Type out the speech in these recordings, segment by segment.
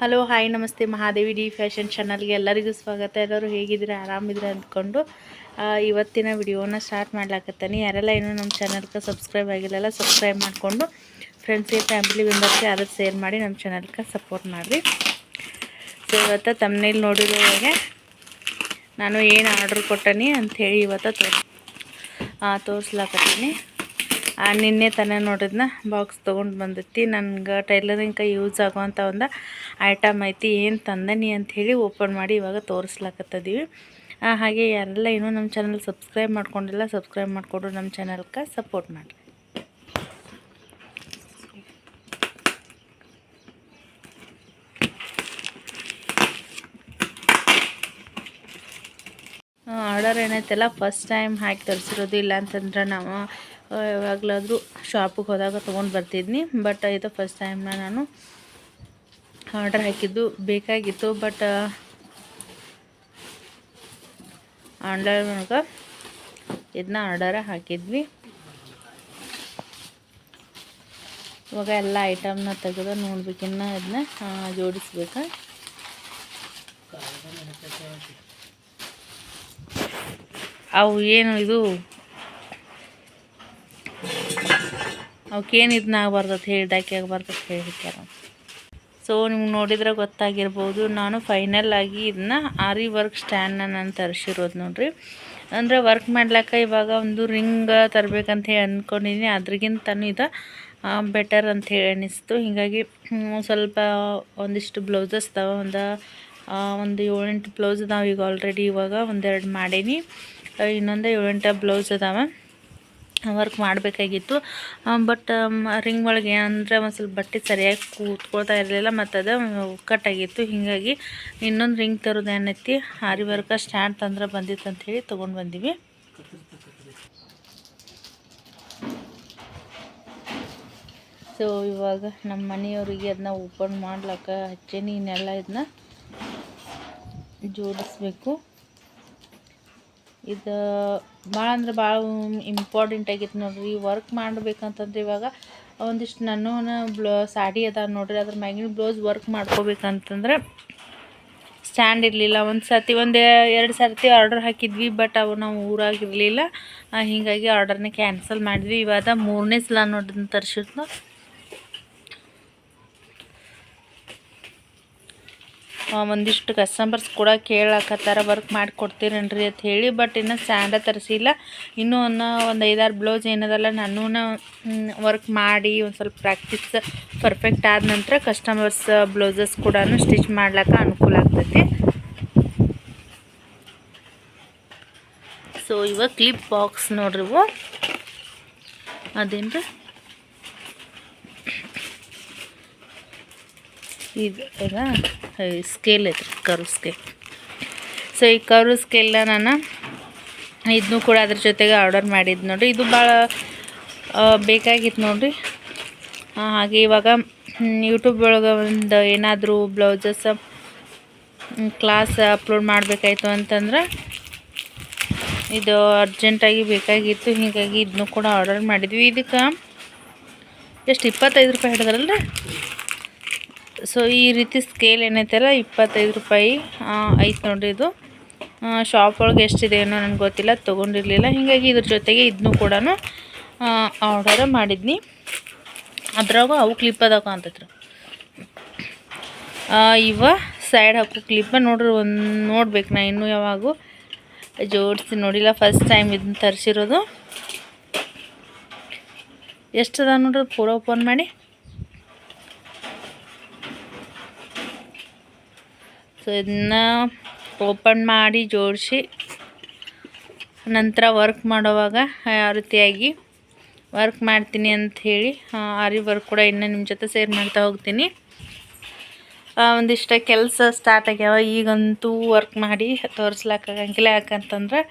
Hello, hi, ನಮಸ್ತೆ, Mahadevi D fashion ಚಾನಲ್ಗೆ ಎಲ್ಲರಿಗೂ ಸ್ವಾಗತ. ಎಲ್ಲರೂ ಹೇಗಿದ್ದೀರಾ? ಆರಾಮಿದ್ರೆ ಅಂದ್ಕೊಂಡು ಇವತ್ತಿನ ವಿಡಿಯೋನ ಸ್ಟಾರ್ಟ್ ಮಾಡ್ಲಾಕತ್ತಾನೆ. ಯಾರೆಲ್ಲ ಇನ್ನೂ ನಮ್ಮ ಚಾನಲ್ಗೆ ಸಬ್ಸ್ಕ್ರೈಬ್ ಆಗಿಲ್ಲಲ್ಲ, ಸಬ್ಸ್ಕ್ರೈಬ್ ಮಾಡಿಕೊಂಡು ಫ್ರೆಂಡ್ಸ್ಗೆ ಫ್ಯಾಮಿಲಿ ಮೆಂಬರ್ಸ್ಗೆ ಅದಕ್ಕೆ ಶೇರ್ ಮಾಡಿ ನಮ್ಮ ಚಾನಲ್ಗೆ ಸಪೋರ್ಟ್ ಮಾಡಿರಿ. ಸೊ ಇವತ್ತು ತಮ್ಮನೇಲಿ ನೋಡಿರೋ ಹಾಗೆ ನಾನು ಏನು ಆರ್ಡ್ರ್ ಕೊಟ್ಟನಿ ಅಂಥೇಳಿ ಇವತ್ತು ತೋರ್ ತೋರಿಸ್ಲಾಕತ್ತೀನಿ. ನಿನ್ನೆ ತಾನೇ ನೋಡಿದ್ನ ಬಾಕ್ಸ್ ತೊಗೊಂಡು ಬಂದೈತಿ ನನಗೆ ಟೈಲರಿಂಗ್ ಯೂಸ್ ಆಗುವಂಥ ಒಂದು ಐಟಮ್ ಐತಿ, ಏನು ತಂದನಿ ಅಂಥೇಳಿ ಓಪನ್ ಮಾಡಿ ಇವಾಗ ತೋರಿಸ್ಲಾಕತ್ತದೀವಿ. ಹಾಗೆ ಯಾರೆಲ್ಲ ಇನ್ನೂ ನಮ್ಮ ಚಾನಲ್ ಸಬ್ಸ್ಕ್ರೈಬ್ ಮಾಡ್ಕೊಂಡಿಲ್ಲ ಸಬ್ಸ್ಕ್ರೈಬ್ ಮಾಡಿಕೊಂಡು ನಮ್ಮ ಚಾನಲ್ಗೆ ಸಪೋರ್ಟ್ ಮಾಡಿ ಆರ್ಡರ್ ಏನೈತೆಲ್ಲ ಫಸ್ಟ್ ಟೈಮ್ ಹಾಕಿ ತರಿಸಿರೋದು ಇಲ್ಲ ಅಂತಂದ್ರೆ ನಾವು ಯಾವಾಗಲಾದರೂ ಶಾಪಿಗೆ ಹೋದಾಗ ತೊಗೊಂಡು ಬರ್ತಿದ್ನಿ. ಬಟ್ ಇದು ಫಸ್ಟ್ ಟೈಮ್ನ ನಾನು ಆರ್ಡರ್ ಹಾಕಿದ್ದು ಬೇಕಾಗಿತ್ತು. ಬಟ್ ಆನ್ಲೈನ್ ಒಳಗೆ ಇದನ್ನ ಆರ್ಡರ ಹಾಕಿದ್ವಿ. ಇವಾಗ ಎಲ್ಲ ಐಟಮ್ನ ತೆಗೆದು ನೋಡ್ಬೇಕಿನ್ನ ಇದನ್ನ ಜೋಡಿಸ್ಬೇಕು. ಅವು ಏನು ಇದು? ಅವಕ್ಕೇನು ಇದನ್ನ ಆಗ್ಬಾರ್ದು ಹೇಳಿ, ಡಾಕಿ ಆಗ್ಬಾರ್ದು ಅಂತ ಹೇಳಿಕ್ಯಾರ ಸೊ ನಿಮ್ಗೆ ನೋಡಿದ್ರೆ ಗೊತ್ತಾಗಿರ್ಬೋದು, ನಾನು ಫೈನಲ್ ಆಗಿ ಇದನ್ನ ಆರಿ ವರ್ಕ್ ಸ್ಟ್ಯಾಂಡ್ನ ನಾನು ತರಿಸಿರೋದು ನೋಡ್ರಿ. ಅಂದರೆ ವರ್ಕ್ ಮಾಡ್ಲಿಕ್ಕೆ ಇವಾಗ ಒಂದು ರಿಂಗ್ ತರಬೇಕಂತ ಹೇಳಿ ಅಂದ್ಕೊಂಡಿದ್ದೀನಿ ಅದ್ರಿಗಿಂತನೂ ಇದು ಬೆಟರ್ ಅಂತ ಹೇಳಿ ಅನ್ನಿಸ್ತು ಹೀಗಾಗಿ ಸ್ವಲ್ಪ ಒಂದಿಷ್ಟು ಬ್ಲೌಸಸ್ ಅದಾವೆ, ಒಂದು ಒಂದು ಏಳೆಂಟು ಬ್ಲೌಸ್ ಅದಾವ ಈಗ ಆಲ್ರೆಡಿ ಇವಾಗ, ಒಂದೆರಡು ಮಾಡೀನಿ. ಇನ್ನೊಂದು ಏಳೆಂಟು ಬ್ಲೌಸ್ ಅದಾವ. ವರ್ಕ್ ಮಾಡಬೇಕಾಗಿತ್ತು. ಬಟ್ ರಿಂಗ್ ಒಳಗೆ ಅಂದರೆ ಒಂದು ಸ್ವಲ್ಪ ಬಟ್ಟೆ ಸರಿಯಾಗಿ ಕೂತ್ಕೊಳ್ತಾ ಇರಲಿಲ್ಲ, ಮತ್ತು ಅದು ಕಟ್ಟಾಗಿತ್ತು ಹೀಗಾಗಿ ಇನ್ನೊಂದು ರಿಂಗ್ ತರೋದು ಏನೈತಿ ಹಾರಿ ವರ್ಕ ಸ್ಟ್ಯಾಂಡ್ ತಂದ್ರೆ ಬಂದಿತ್ತು ಅಂತ ಹೇಳಿ ತೊಗೊಂಡು ಬಂದೀವಿ. ಸೊ ಇವಾಗ ನಮ್ಮ ಮನೆಯವರಿಗೆ ಅದನ್ನ ಓಪನ್ ಮಾಡ್ಲಕ್ಕ ಹಚ್ಚೇನಿ, ಇನ್ನೆಲ್ಲ ಇದನ್ನ ಜೋಡಿಸ್ಬೇಕು. ಇದು ಭಾಳ ಅಂದ್ರೆ ಭಾಳ ಇಂಪಾರ್ಟೆಂಟ್ ಆಗೈತೆ ನೋಡ್ರಿ. ವರ್ಕ್ ಮಾಡ್ಬೇಕಂತಂದ್ರೆ ಇವಾಗ ಒಂದಿಷ್ಟು ನನ್ನ ಬ್ಲೌ, ಸಾಡಿ ಅದ ನೋಡ್ರಿ. ಅದ್ರ ಮ್ಯಾಗಿನ ಬ್ಲೌಸ್ ವರ್ಕ್ ಮಾಡ್ಕೋಬೇಕಂತಂದ್ರೆ ಸ್ಟ್ಯಾಂಡ್ ಇರಲಿಲ್ಲ. ಒಂದು ಸರ್ತಿ, ಒಂದು ಎರಡು ಸರ್ತಿ ಆರ್ಡರ್ ಹಾಕಿದ್ವಿ ಬಟ್ ಅವು ನಾವು ಊರಾಗಿರಲಿಲ್ಲ ಹೀಗಾಗಿ ಆರ್ಡರ್ನ ಕ್ಯಾನ್ಸಲ್ ಮಾಡಿದ್ವಿ. ಇವಾಗ ಮೂರನೇ ಸಲ ನೋಡಿದ ತರಿಸಿದ್ನು. ಒಂದಿಷ್ಟು ಕಸ್ಟಮರ್ಸ್ ಕೂಡ ಕೇಳಾಕತ್ತಾರ ವರ್ಕ್ ಮಾಡಿಕೊಡ್ತೀರೇನ್ರಿ ಅಂತ ಹೇಳಿ ಬಟ್ ಇನ್ನು ಸ್ಯಾಂಡ ತರಿಸಿಲ್ಲ. ಇನ್ನೂ ಒಂದು ಒಂದು ಐದಾರು ಬ್ಲೌಸ್ ಏನದಲ್ಲ ನಾನು ವರ್ಕ್ ಮಾಡಿ ಒಂದು ಸ್ವಲ್ಪ ಪ್ರಾಕ್ಟೀಸ್ ಪರ್ಫೆಕ್ಟ್ ಆದ ನಂತರ ಕಸ್ಟಮರ್ಸ್ ಬ್ಲೌಸಸ್ ಕೂಡ ಸ್ಟಿಚ್ ಮಾಡ್ಲಿಕ್ಕೆ ಅನುಕೂಲ ಆಗ್ತೈತಿ. ಸೊ ಇವಾಗ ಕ್ಲಿಪ್ ಬಾಕ್ಸ್ ನೋಡ್ರಿ ಅದೇನು ಅದೇನ್ರಿ? ಈಗ ಸ್ಕೇಲ್ ಐತ್ರಿ ಕರು ಸ್ಕೇಲ್ ಸೊ ಈ ಕರು ಸ್ಕೇಲ್ನ ನಾನು ಇದನ್ನು ಕೂಡ ಅದ್ರ ಜೊತೆಗೆ ಆರ್ಡರ್ ಮಾಡಿದ್ದು ನೋಡಿರಿ. ಇದು ಭಾಳ ಬೇಕಾಗಿತ್ತು ನೋಡಿರಿ. ಹಾಗೆ ಇವಾಗ ಯೂಟ್ಯೂಬ್ ಒಳಗೆ ಒಂದು ಏನಾದರೂ ಬ್ಲೌಸಸ್ ಕ್ಲಾಸ್ ಅಪ್ಲೋಡ್ ಮಾಡಬೇಕಾಯ್ತು ಅಂತಂದ್ರೆ ಇದು ಅರ್ಜೆಂಟಾಗಿ ಬೇಕಾಗಿತ್ತು. ಹೀಗಾಗಿ ಇದನ್ನು ಕೂಡ ಆರ್ಡರ್ ಮಾಡಿದ್ವಿ. ಇದಕ್ಕೆ ಎಷ್ಟು, ಇಪ್ಪತ್ತೈದು ರೂಪಾಯಿ ಹಿಡಿದ್ರಲ್ರಿ? ಸೊ ಈ ರೀತಿ ಸ್ಕೇಲ್ ಏನೈತಲ್ಲ ಇಪ್ಪತ್ತೈದು ರೂಪಾಯಿ ಐತೆ ನೋಡ್ರಿ ಇದು. ಶಾಪ್ ಒಳಗೆ ಎಷ್ಟಿದೆ ಏನೋ ನನಗೆ ಗೊತ್ತಿಲ್ಲ, ತೊಗೊಂಡಿರಲಿಲ್ಲ. ಹೀಗಾಗಿ ಇದ್ರ ಜೊತೆಗೆ ಇದನ್ನು ಕೂಡ ಆರ್ಡರ್ ಮಾಡಿದ್ನಿ. ಅದ್ರಾಗ ಅವು ಕ್ಲಿಪ್ ಅದಾವ ಅಂತೈತ್ರಿ ಇವ ಸೈಡ್ ಹಾಕೋ ಕ್ಲಿಪ್ಪ ನೋಡ್ರಿ ಒಂದು ನೋಡ್ಬೇಕು ನಾ ಇನ್ನೂ ಯಾವಾಗೂ. ಜೋಡಿಸಿ ನೋಡಿಲ್ಲ ಫಸ್ಟ್ ಟೈಮ್ ಇದನ್ನ ತರಿಸಿರೋದು. ಎಷ್ಟದ ನೋಡ್ರಿ? ಪೂರ ಓಪನ್ ಮಾಡಿ. ಸೊ ಇದನ್ನ ಓಪನ್ ಮಾಡಿ ಜೋಡಿಸಿ, ನಂತರ ವರ್ಕ್ ಮಾಡುವಾಗ ಯಾವ ರೀತಿಯಾಗಿ ವರ್ಕ್ ಮಾಡ್ತೀನಿ ಅಂತ ಹೇಳಿ ಆರಿ ವರ್ಕ್ ಕೂಡ ಇನ್ನು ನಿಮ್ಮ ಜೊತೆ ಸೇರ್ ಮಾಡ್ತಾ ಹೋಗ್ತೀನಿ. ಒಂದಿಷ್ಟು ಕೆಲಸ ಸ್ಟಾರ್ಟ್ ಆಗ್ಯಾವ, ಈಗಂತೂ ವರ್ಕ್ ಮಾಡಿ ತೋರಿಸ್ಲಾಕಾಗಂಗಿಲ್ಲ. ಯಾಕಂತಂದ್ರೆ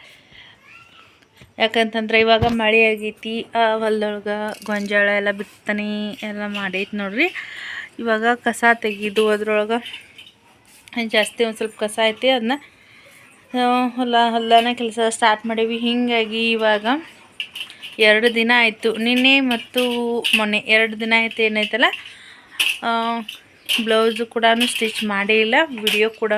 ಯಾಕಂತಂದ್ರೆ ಇವಾಗ ಮಳೆ ಆಗೈತಿ ಹೊಲ್ದೊಳಗೆ ಗೊಂಜಾಳ ಎಲ್ಲ ಬಿತ್ತನೆ ಎಲ್ಲ ಮಾಡೈತಿ ನೋಡ್ರಿ. ಇವಾಗ ಕಸ ತೆಗೆದು, ಅದ್ರೊಳಗೆ ಜಾಸ್ತಿ ಒಂದು ಸ್ವಲ್ಪ ಕಸ ಐತಿ ಅದನ್ನ ಹೊಲ ಹೊಲನ ಕೆಲಸ ಸ್ಟಾರ್ಟ್ ಮಾಡೀವಿ. ಹೀಗಾಗಿ ಇವಾಗ ಎರಡು ದಿನ ಆಯಿತು. ನಿನ್ನೆ ಮತ್ತು ಮೊನ್ನೆ ಎರಡು ದಿನ ಆಯ್ತು ಏನೈತಲ್ಲ ಬ್ಲೌಸು ಕೂಡ ಸ್ಟಿಚ್ ಮಾಡೇ ಮಾಡಿಲ್ಲ ವಿಡಿಯೋ ಕೂಡ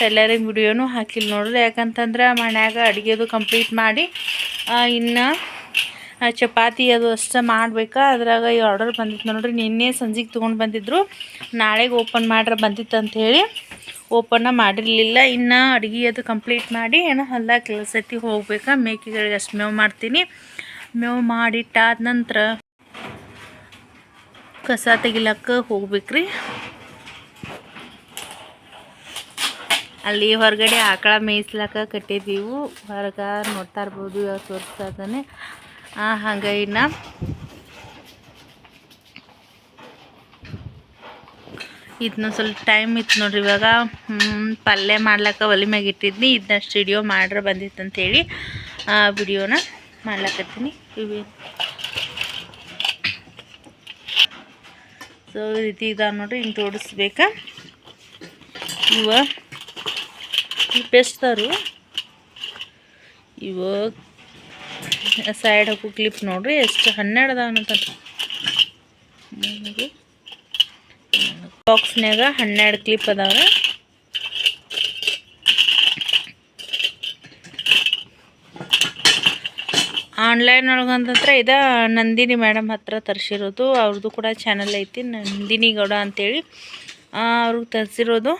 ಟೈಲರಿಂಗ್ ವಿಡಿಯೋನು ಹಾಕಿಲ್ಲ ನೋಡ್ರಿ. ಯಾಕಂತಂದ್ರೆ ಮನ್ಯಾಗ ಅಡುಗೆದು ಕಂಪ್ಲೀಟ್ ಮಾಡಿ ಇನ್ನು ಚಪಾತಿ ಅದು ಅಷ್ಟೇ ಮಾಡ್ಬೇಕಾ? ಅದ್ರಾಗ ಈ ಆರ್ಡರ್ ಬಂದಿತ್ತು ನೋಡ್ರಿ. ನಿನ್ನೆ ಸಂಜೆಗೆ ತೊಗೊಂಡು ಬಂದಿದ್ರು. ನಾಳೆಗೆ ಓಪನ್ ಮಾಡ್ರೆ ಬಂದಿತ್ತು ಅಂತ ಹೇಳಿ ಓಪನ್ನ ಮಾಡಿರಲಿಲ್ಲ. ಇನ್ನು ಅಡುಗೆ ಅದು ಕಂಪ್ಲೀಟ್ ಮಾಡಿ ಏನೋ ಹೊಲ ಕೆಲಸತಿ ಹೋಗ್ಬೇಕು? ಹೋಗ್ಬೇಕಾ ಮೇಕೆಗಳಿಗೆ ಅಷ್ಟು ಮೇವು ಮಾಡ್ತೀನಿ. ಮೇವು ಮಾಡಿಟ್ಟಾದ ನಂತರ ಕಸ ತೆಗಿಲಕ್ಕ ಹೋಗ್ಬೇಕ್ರಿ. ಅಲ್ಲಿ ಹೊರಗಡೆ ಆಕಳ ಮೇಯಿಸ್ಲಕ್ಕ ಕಟ್ಟಿದ್ದೀವಿ ಹೊರಗೆ ನೋಡ್ತಾ ಇರ್ಬೋದು ಯಾವ ತೋರಿಸ್ತಾ ಇದ್ದಾನೆ ಹಂಗೆ ಇನ್ನು ಇದನ್ನ ಸ್ವಲ್ಪ ಟೈಮ್ ಇತ್ತು ನೋಡ್ರಿ ಇವಾಗ. ಪಲ್ಯ ಮಾಡ್ಲಕ್ಕ ಒಲಿ ಮ್ಯಾಗ ಇಟ್ಟಿದ್ನಿ. ಇದನ್ನ ಸ್ಟುಡಿಯೋ ಮಾಡ್ರೆ ಬಂದಿತ್ತು ಅಂತೇಳಿ ಆ ವಿಡಿಯೋನ ಮಾಡ್ಲಕತ್ತೀನಿ. ಇವೆ. ಸೊ ರೀತಿ ಇದಾವೆ ನೋಡ್ರಿ, ಹಿಂಗೆ ತೋಡಿಸ್ಬೇಕಾ ಇವ, ಈ ಇವಾಗ ಇವ ಸೈಡ್ ಹಾಕು ಕ್ಲಿಪ್ ನೋಡ್ರಿ, ಎಷ್ಟು ಹನ್ನೆರಡು ಅದಾವ ಅಂತ ಬಾಕ್ಸ್ನಾಗ ಹನ್ನೆರಡು ಕ್ಲಿಪ್ ಅದಾವೆ ಆನ್ಲೈನ್ ಒಳಗೆ ಅಂತಂದ್ರೆ ಇದು ನಂದಿನಿ ಮೇಡಮ್ ಹತ್ರ ತರಿಸಿರೋದು ಅವ್ರದ್ದು ಕೂಡ ಚಾನಲ್ ಐತಿ ನಂದಿನಿ ಗೌಡ ಅಂತೇಳಿ. ಅವ್ರಿಗೆ ತರಿಸಿರೋದು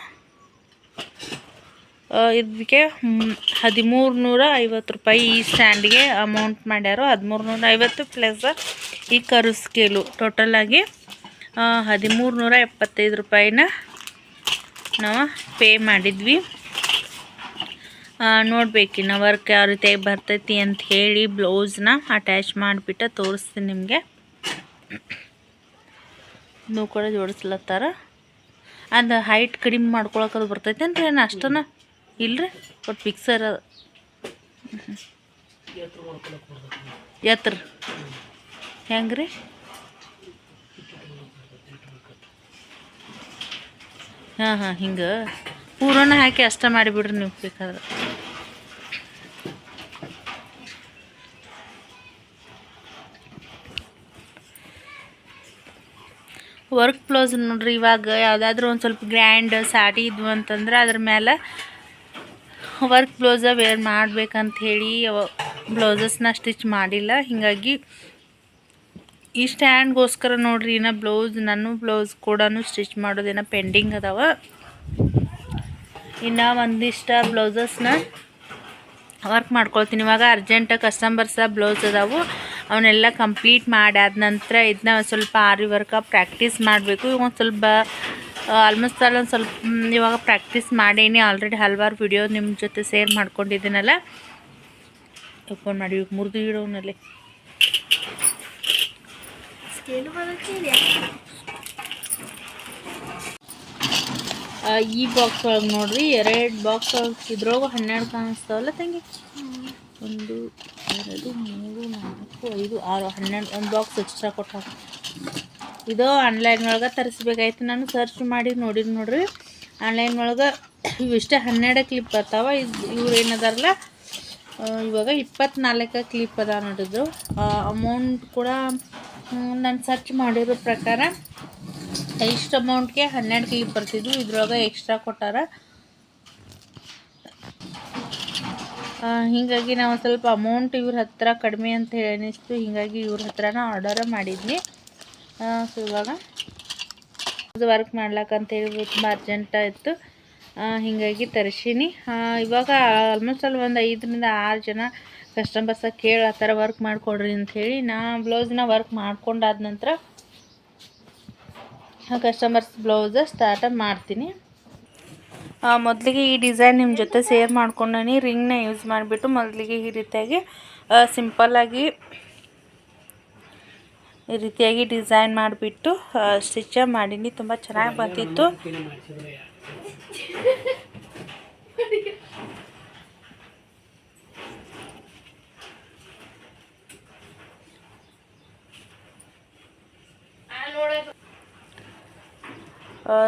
ಇದಕ್ಕೆ ಹದಿಮೂರು ನೂರ ಐವತ್ತು ರೂಪಾಯಿ ಈ ಸ್ಟ್ಯಾಂಡ್ಗೆ ಅಮೌಂಟ್ ಮಾಡ್ಯಾರ ಹದಿಮೂರು ನೂರ ಐವತ್ತು ಪ್ಲಸ್ ಈ ಕರು ಸ್ಕೇಲು ಟೋಟಲಾಗಿ ಹದಿಮೂರು ನೂರ ಎಪ್ಪತ್ತೈದು ರೂಪಾಯಿನ ನಾವು ಪೇ ಮಾಡಿದ್ವಿ. ನೋಡ್ಬೇಕಿನ್ನ ವರ್ಕ್ ಯಾವ ರೀತಿಯಾಗಿ ಬರ್ತೈತಿ ಅಂತ ಹೇಳಿ ಬ್ಲೌಸ್ನ ಅಟ್ಯಾಚ್ ಮಾಡಿಬಿಟ್ಟು ತೋರಿಸ್ತೀನಿ ನಿಮಗೆ. ನೀವು ಕೂಡ ಜೋಡಿಸ್ಲತ್ತಾರ. ಅದು ಹೈಟ್ ಕಡಿಮೆ ಮಾಡ್ಕೊಳಕ್ಕದು ಬರ್ತೈತೆ ಅಂತ ಏನು ಅಷ್ಟನ? ಇಲ್ರಿ ಬಟ್ ಪಿಕ್ಸರ್ ಎತ್ತರ. ಹೆಂಗೆ ರೀ ಹಾಂ ಹಾಂ, ಹಿಂಗೆ. ಪೂರನ ಹಾಕಿ ಅಷ್ಟ ಮಾಡಿಬಿಡ್ರಿ ನೀವು ಬೇಕಾದ್ರೆ. ವರ್ಕ್ ಬ್ಲೌಸ್ ನೋಡ್ರಿ, ಇವಾಗ ಯಾವುದಾದ್ರೂ ಒಂದು ಸ್ವಲ್ಪ ಗ್ರ್ಯಾಂಡ್ ಸಾಡಿ ಇದ್ವು ಅಂತಂದ್ರೆ ಅದ್ರ ಮೇಲೆ ವರ್ಕ್ ಬ್ಲೌಸ ವೇರ್ ಮಾಡ್ಬೇಕಂತ ಹೇಳಿ ಬ್ಲೌಸಸ್ನ ಸ್ಟಿಚ್ ಮಾಡಿಲ್ಲ. ಹೀಗಾಗಿ ಈ ಸ್ಟ್ಯಾಂಡ್ಗೋಸ್ಕರ ನೋಡ್ರಿ ಇನ್ನು ಬ್ಲೌಸ್ ನಾನು ಬ್ಲೌಸ್ ಕೂಡ ಸ್ಟಿಚ್ ಮಾಡೋದೇನೋ ಪೆಂಡಿಂಗ್ ಅದಾವ. ಇನ್ನು ಒಂದಿಷ್ಟು ಬ್ಲೌಸಸ್ನ ವರ್ಕ್ ಮಾಡ್ಕೊಳ್ತೀನಿ. ಇವಾಗ ಅರ್ಜೆಂಟ್ ಕಸ್ಟಮರ್ಸ ಬ್ಲೌಸ್ ಅದಾವು. ಅವನ್ನೆಲ್ಲ ಕಂಪ್ಲೀಟ್ ಮಾಡಿ ಆದ ನಂತರ ಇದನ್ನ ಸ್ವಲ್ಪ ಆರಿ ವರ್ಕ ಪ್ರಾಕ್ಟೀಸ್ ಮಾಡಬೇಕು. ಇವಾಗ ಒಂದು ಸ್ವಲ್ಪ ಆಲ್ಮೋಸ್ಟ್ ಆಲ್ ಒಂದು ಸ್ವಲ್ಪ ಇವಾಗ ಪ್ರಾಕ್ಟೀಸ್ ಮಾಡೀನಿ. ಆಲ್ರೆಡಿ ಹಲವಾರು ವಿಡಿಯೋ ನಿಮ್ಮ ಜೊತೆ ಶೇರ್ ಮಾಡ್ಕೊಂಡಿದ್ದೀನಲ್ಲ? ಓಪನ್ ಮಾಡಿ ಮುರಿದು ಇಡೋನಲ್ಲಿ ಈ ಬಾಕ್ಸ್ ಒಳಗೆ ನೋಡ್ರಿ, ಎರಡು ಬಾಕ್ಸ್ ಒಳಗೆ ಇದ್ರೊಳಗೆ ಹನ್ನೆರಡು ಕಾಣಿಸ್ತಾವಲ್ಲ ತಂಗಿ? ಒಂದು, ಎರಡು, ಮೂರು, ನಾಲ್ಕು, ಐದು, ಆರು, ಹನ್ನೆರಡು, ಒಂದು ಬಾಕ್ಸ್ ಎಕ್ಸ್ಟ್ರಾ ಕೊಟ್ಟ ಇದು ಆನ್ಲೈನ್ ಒಳಗೆ ತರಿಸ್ಬೇಕಾಯ್ತು. ನಾನು ಸರ್ಚ್ ಮಾಡಿ ನೋಡಿದ್ ನೋಡ್ರಿ. ಆನ್ಲೈನ್ ಒಳಗೆ ಇವಿಷ್ಟೇ ಹನ್ನೆರಡು ಕ್ಲಿಪ್ ಬರ್ತಾವ. ಇದು ಇವ್ರು ಏನದಾರಲ್ಲ ಇವಾಗ ಇಪ್ಪತ್ನಾಲ್ಕು ಕ್ಲಿಪ್ ಅದ ನೋಡಿದ್ರು. ಅಮೌಂಟ್ ಕೂಡ ನಾನು ಸರ್ಚ್ ಮಾಡಿರೋ ಪ್ರಕಾರ ಇಷ್ಟು ಅಮೌಂಟ್ಗೆ ಹನ್ನೆರಡು ಕ್ಲಿಪ್ ಬರ್ತಿದ್ವು. ಇದ್ರೊಳಗೆ ಎಕ್ಸ್ಟ್ರಾ ಕೊಟ್ಟಾರ. ಹೀಗಾಗಿ ನಾವು ಸ್ವಲ್ಪ ಅಮೌಂಟ್ ಇವ್ರ ಹತ್ರ ಕಡಿಮೆ ಅಂತ ಅನಿಸ್ತು ಹೀಗಾಗಿ ಇವ್ರ ಹತ್ರನ ಆರ್ಡರ್ ಮಾಡಿದ್ನಿ ಸೊ ಇವಾಗ ವರ್ಕ್ ಮಾಡ್ಲಾಕಂತೇಳಿ ತುಂಬ ಅರ್ಜೆಂಟ್ ಇತ್ತು. ಹೀಗಾಗಿ ತರಿಸೀನಿ. ಇವಾಗ ಆಲ್ಮೋಸ್ಟ್ ಅಲ್ಲಿ ಒಂದು ಐದರಿಂದ ಆರು ಜನ ಕಸ್ಟಮರ್ಸ ಕೇಳಿ ಆ ಥರ ವರ್ಕ್ ಮಾಡಿಕೊಡ್ರಿ ಅಂಥೇಳಿ ನಾ ಬ್ಲೌಸ್ನ ವರ್ಕ್ ಮಾಡ್ಕೊಂಡಾದ ನಂತರ ಕಸ್ಟಮರ್ಸ್ ಬ್ಲೌಸ ಸ್ಟಾರ್ಟ್ ಮಾಡ್ತೀನಿ. ಮೊದಲಿಗೆ ಈ ಡಿಸೈನ್ ನಿಮ್ಮ ಜೊತೆ ಸೇರ್ ಮಾಡ್ಕೊಂಡಿ ರಿಂಗ್ನ ಯೂಸ್ ಮಾಡಿಬಿಟ್ಟು ಮೊದಲಿಗೆ ಈ ರೀತಿಯಾಗಿ ಸಿಂಪಲ್ಲಾಗಿ ಈ ರೀತಿಯಾಗಿ ಡಿಸೈನ್ ಮಾಡಿಬಿಟ್ಟು ಸ್ಟಿಚ್ ಮಾಡೀನಿ. ತುಂಬ ಚೆನ್ನಾಗಿ ಬಂದಿತ್ತು.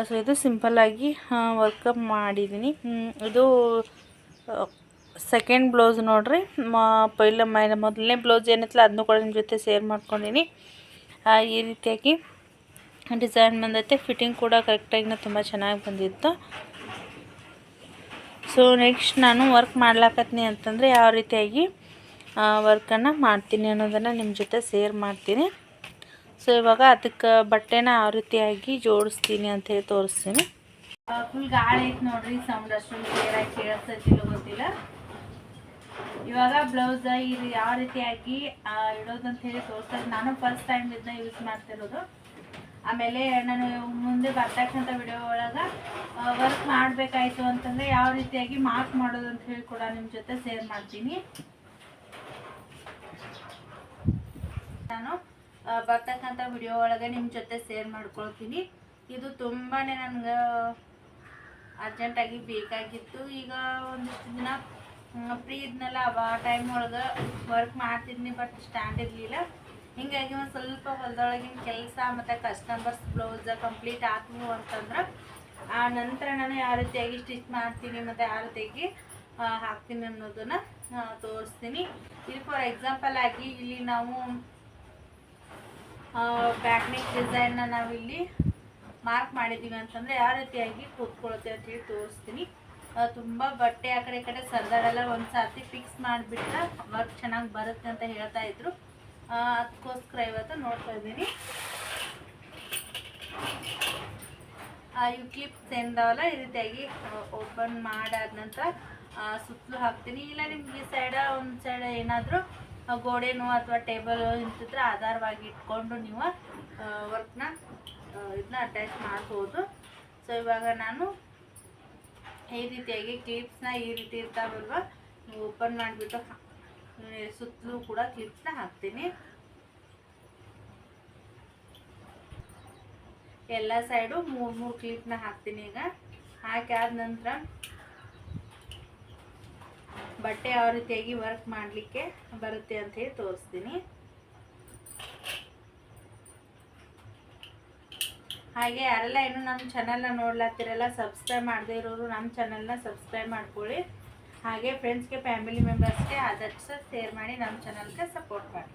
ಸೊ ಇದು ಸಿಂಪಲ್ಲಾಗಿ ವರ್ಕಪ್ ಮಾಡಿದ್ದೀನಿ ಇದು ಸೆಕೆಂಡ್ ಬ್ಲೌಸ್ ನೋಡ್ರಿ. ಪೈಲ ಮೊದಲನೇ ಬ್ಲೌಸ್ ಏನಿತ್ತಲ್ಲ ಅದನ್ನೂ ಕೂಡ ನಿಮ್ಮ ಜೊತೆ ಶೇರ್ ಮಾಡ್ಕೊಂಡೀನಿ. ಈ ರೀತಿಯಾಗಿ ಡಿಸೈನ್ ಬಂದೈತೆ. ಫಿಟ್ಟಿಂಗ್ ಕೂಡ ಕರೆಕ್ಟಾಗಿ ತುಂಬ ಚೆನ್ನಾಗಿ ಬಂದಿತ್ತು. ಸೊ ನೆಕ್ಸ್ಟ್ ನಾನು ವರ್ಕ್ ಮಾಡ್ಲಾಕತ್ತೀನಿ ಅಂತಂದರೆ ಯಾವ ರೀತಿಯಾಗಿ ವರ್ಕನ್ನು ಮಾಡ್ತೀನಿ ಅನ್ನೋದನ್ನು ನಿಮ್ಮ ಜೊತೆ ಸೇರ್ ಮಾಡ್ತೀನಿ. ಸೊ ಇವಾಗ ಅದಕ್ಕೆ ಬಟ್ಟೆನ ಯಾವ ರೀತಿಯಾಗಿ ಜೋಡಿಸ್ತೀನಿ ಅಂತ ಹೇಳಿ ತೋರಿಸ್ತೀನಿ. ಫುಲ್ ಗಾಳಿ ಐತೆ ನೋಡ್ರಿ ಸೌಂಡ್ ಅಷ್ಟೊಂದು ಗೊತ್ತಿಲ್ಲ. ಇವಾಗ ಬ್ಲೌಸ್ ಇದು ಯಾವ ರೀತಿಯಾಗಿ ಇಡೋದು ಅಂತ ಹೇಳಿ ತೋರಿಸ್ತಾರೆ ನಾನು ಫಸ್ಟ್ ಟೈಮ್ ಇದನ್ನ ಯೂಸ್ ಮಾಡ್ತಿರೋದು ಆಮೇಲೆ ನಾನು ಮುಂದೆ ಬರ್ತಕ್ಕಂಥ ವಿಡಿಯೋ ಒಳಗೆ ವರ್ಕ್ ಮಾಡಬೇಕಾಯ್ತು ಅಂತಂದರೆ ಯಾವ ರೀತಿಯಾಗಿ ಮಾರ್ಕ್ ಮಾಡೋದು ಅಂತ ಹೇಳಿ ಕೂಡ ನಿಮ್ಮ ಜೊತೆ ಶೇರ್ ಮಾಡ್ತೀನಿ. ನಾನು ಬರ್ತಕ್ಕಂಥ ವಿಡಿಯೋ ಒಳಗೆ ನಿಮ್ಮ ಜೊತೆ ಶೇರ್ ಮಾಡ್ಕೊಳ್ತೀನಿ. ಇದು ತುಂಬಾ ನನಗೆ ಅರ್ಜೆಂಟಾಗಿ ಬೇಕಾಗಿತ್ತು. ಈಗ ಒಂದಿಷ್ಟು ದಿನ ಫ್ರೀ ಇದ್ನಲ್ಲ ಆ ಟೈಮ್ ಒಳಗೆ ವರ್ಕ್ ಮಾಡ್ತಿದ್ನಿ ಬಟ್ ಸ್ಟ್ಯಾಂಡ್ ಇರಲಿಲ್ಲ. ಹಿಂಗಾಗಿ ಒಂದು ಸ್ವಲ್ಪ ಹೊಲದೊಳಗಿನ ಕೆಲಸ ಮತ್ತು ಕಸ್ಟಮರ್ಸ್ ಬ್ಲೌಸ್ ಕಂಪ್ಲೀಟ್ ಆದವು ಅಂತಂದ್ರೆ, ಆ ನಂತರ ನಾನು ಯಾವ ರೀತಿಯಾಗಿ ಸ್ಟಿಚ್ ಮಾಡ್ತೀನಿ ಮತ್ತು ಯಾವ ರೀತಿಯಾಗಿ ಹಾಕ್ತೀನಿ ಅನ್ನೋದನ್ನು ತೋರಿಸ್ತೀನಿ. ಇಲ್ಲಿ ಫಾರ್ ಎಕ್ಸಾಂಪಲ್ ಆಗಿ ಇಲ್ಲಿ ನಾವು ಬ್ಯಾಕ್ನಿಕ್ ಡಿಸೈನ್ನ ನಾವಿಲ್ಲಿ ಮಾರ್ಕ್ ಮಾಡಿದ್ದೀವಿ ಅಂತಂದರೆ ಯಾವ ರೀತಿಯಾಗಿ ಕೂತ್ಕೊಳುತ್ತೆ ಅಂತೇಳಿ ತೋರಿಸ್ತೀನಿ. ತುಂಬ ಬಟ್ಟೆ ಆ ಕಡೆ ಈ ಕಡೆ ಸರ್ದಾಡೆಲ್ಲ ಒಂದು ಫಿಕ್ಸ್ ಮಾಡಿಬಿಟ್ರೆ ವರ್ಕ್ ಚೆನ್ನಾಗಿ ಬರುತ್ತೆ ಅಂತ ಹೇಳ್ತಾ ಇದ್ರು. ಅದಕ್ಕೋಸ್ಕರ ಇವತ್ತು ನೋಡ್ತಾ ಇದ್ದೀನಿ. ಇವು ಕ್ಲಿಪ್ಸ್ ಏನಿದಾವಲ್ಲ, ಈ ರೀತಿಯಾಗಿ ಓಪನ್ ಮಾಡಾದ ನಂತರ ಸುತ್ತಲೂ ಹಾಕ್ತೀನಿ. ಇಲ್ಲ ನಿಮ್ಗೆ ಈ ಸೈಡ ಒಂದು ಸೈಡ ಏನಾದರೂ ಗೋಡೆನೋ ಅಥವಾ ಟೇಬಲ್ ಇಂತಿದ್ರೆ ಆಧಾರವಾಗಿ ಇಟ್ಕೊಂಡು ನೀವು ವರ್ಕ್ನ ಇದನ್ನ ಅಟ್ಯಾಚ್ ಮಾಡ್ಬೋದು. ಸೊ ಇವಾಗ ನಾನು ಈ ರೀತಿಯಾಗಿ ಕ್ಲಿಪ್ಸ್ನ ಈ ರೀತಿ ಇರ್ತಾವಲ್ವ? ನೀವು ಓಪನ್ ಮಾಡಿಬಿಟ್ಟು ಸುತ್ತಲೂ ಕೂಡ ಕ್ಲಿಪ್ಸ್ನ ಹಾಕ್ತೀನಿ. ಎಲ್ಲ ಸೈಡು ಮೂರು ಮೂರು ಕ್ಲಿಪ್ನ ಹಾಕ್ತೀನಿ ಈಗ. ಹಾಕಿ ಆದ ನಂತರ ಬಟ್ಟೆ ಯಾವ ರೀತಿಯಾಗಿ ವರ್ಕ್ ಮಾಡಲಿಕ್ಕೆ ಬರುತ್ತೆ ಅಂತ ಹೇಳಿ ತೋರಿಸ್ತೀನಿ. ಹಾಗೆ ಯಾರೆಲ್ಲ ಏನು ನಮ್ಮ ಚಾನಲ್ನ ನೋಡ್ಲಾತಿರಲ್ಲ ಸಬ್ಸ್ಕ್ರೈಬ್ ಮಾಡದೇ ಇರೋರು ನಮ್ಮ ಚಾನಲ್ನ ಸಬ್ಸ್ಕ್ರೈಬ್ ಮಾಡ್ಕೊಳ್ಳಿ. ಹಾಗೆ ಫ್ರೆಂಡ್ಸ್ಗೆ ಫ್ಯಾಮಿಲಿ ಮೆಂಬರ್ಸ್ಗೆ ಆದಷ್ಟು ಶೇರ್ ಮಾಡಿ ನಮ್ಮ ಚಾನಲ್ಗೆ ಸಪೋರ್ಟ್ ಮಾಡಿ.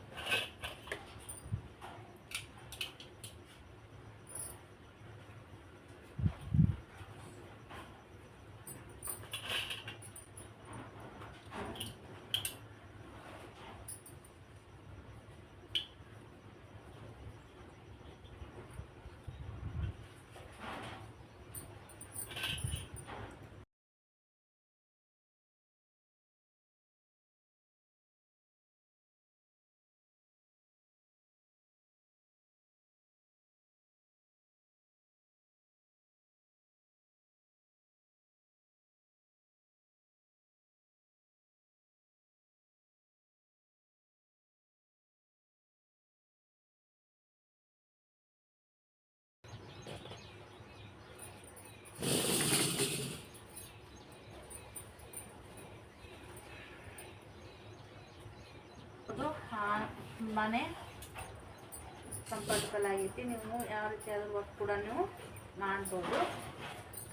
ತುಂಬಾ ಕಂಫರ್ಟಬಲ್ ಆಗೈತಿ ನೀವು ಯಾವ ರೀತಿ ಆದ್ರೂ ವರ್ಕ್ ಕೂಡ ನೀವು ಮಾಡ್ಬೋದು.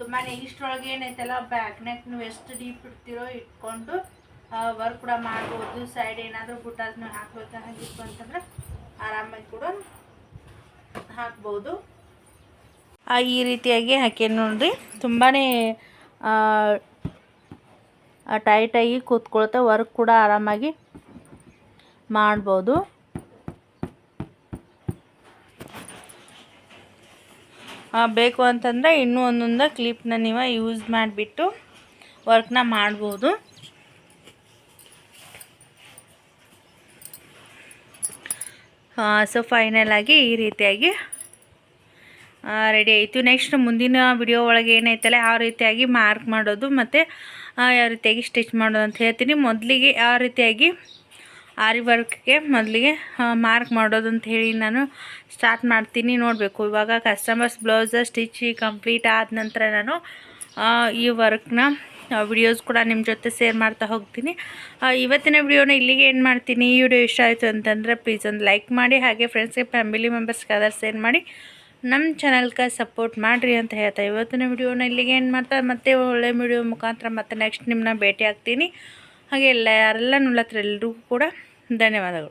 ತುಂಬಾ ಇಷ್ಟರೊಳಗೆ ಏನೈತಲ್ಲ ಬ್ಯಾಕ್ ನೆಕ್ ನೀವು ಎಷ್ಟು ಡೀಪ್ ಇಡ್ತೀರೋ ಇಟ್ಕೊಂಡು ವರ್ಕ್ ಕೂಡ ಮಾಡ್ಬೋದು. ಸೈಡ್ ಏನಾದರೂ ಬುಟ್ಟಾದ ನೀವು ಹಾಕ್ಬೇಕಾಗಿತ್ತು ಅಂತಂದ್ರೆ ಆರಾಮಾಗಿ ಕೂಡ ಹಾಕ್ಬೋದು. ಈ ರೀತಿಯಾಗಿ ಹಾಕಿ ನೋಡ್ರಿ. ತುಂಬಾ ಟೈಟಾಗಿ ಕೂತ್ಕೊಳ್ತಾ ವರ್ಕ್ ಕೂಡ ಆರಾಮಾಗಿ ಮಾಡ್ಬೋದು. ಬೇಕು ಅಂತಂದರೆ ಇನ್ನೂ ಒಂದೊಂದು ಕ್ಲಿಪ್ನ ನೀವು ಯೂಸ್ ಮಾಡಿಬಿಟ್ಟು ವರ್ಕ್ನ ಮಾಡ್ಬೋದು. ಸೊ ಫೈನಲ್ ಆಗಿ ಈ ರೀತಿಯಾಗಿ ರೆಡಿ ಆಯಿತು. ನೆಕ್ಸ್ಟ್ ಮುಂದಿನ ವಿಡಿಯೋ ಒಳಗೆ ಏನೈತಲ್ಲ ಯಾವ ರೀತಿಯಾಗಿ ಮಾರ್ಕ್ ಮಾಡೋದು ಮತ್ತು ಯಾವ ರೀತಿಯಾಗಿ ಸ್ಟಿಚ್ ಮಾಡೋದು ಅಂತ ಹೇಳ್ತೀನಿ. ಮೊದಲಿಗೆ ಯಾವ ರೀತಿಯಾಗಿ ಆರಿ ವರ್ಕ್ಗೆ ಮೊದಲಿಗೆ ಮಾರ್ಕ್ ಮಾಡೋದು ಅಂತ ಹೇಳಿ ನಾನು ಸ್ಟಾರ್ಟ್ ಮಾಡ್ತೀನಿ. ನೋಡಬೇಕು, ಇವಾಗ ಕಸ್ಟಮರ್ಸ್ ಬ್ಲೌಸ್ ಸ್ಟಿಚ್ ಕಂಪ್ಲೀಟ್ ಆದ ನಂತರ ನಾನು ಈ ವರ್ಕ್ನ ವಿಡಿಯೋಸ್ ಕೂಡ ನಿಮ್ಮ ಜೊತೆ ಶೇರ್ ಮಾಡ್ತಾ ಹೋಗ್ತೀನಿ. ಇವತ್ತಿನ ವಿಡಿಯೋನ ಇಲ್ಲಿಗೆ ಏನು ಮಾಡ್ತೀನಿ. ಈ ವಿಡಿಯೋ ಇಷ್ಟ ಆಯಿತು ಅಂತಂದರೆ ಪ್ಲೀಸ್ ಒಂದು ಲೈಕ್ ಮಾಡಿ, ಹಾಗೆ ಫ್ರೆಂಡ್ಸ್ಗೆ ಫ್ಯಾಮಿಲಿ ಮೆಂಬರ್ಸ್ಗೆ ಅದರ್ ಶೇರ್ ಮಾಡಿ ನಮ್ಮ ಚಾನಲ್ಗೆ ಸಪೋರ್ಟ್ ಮಾಡಿರಿ ಅಂತ ಹೇಳ್ತಾ ಇವತ್ತಿನ ವಿಡಿಯೋನ ಇಲ್ಲಿಗೆ ಏನು ಮಾಡ್ತಾ, ಮತ್ತೆ ಒಳ್ಳೆ ವಿಡಿಯೋ ಮುಖಾಂತರ ಮತ್ತೆ ನೆಕ್ಸ್ಟ್ ನಿಮ್ಮನ್ನ ಭೇಟಿ ಆಗ್ತೀನಿ. ಹಾಗೆ ಎಲ್ಲ, ಯಾರೆಲ್ಲ ನೋಡತ್ರ ಎಲ್ಲರಿಗೂ ಕೂಡ ధన్యవాదాలు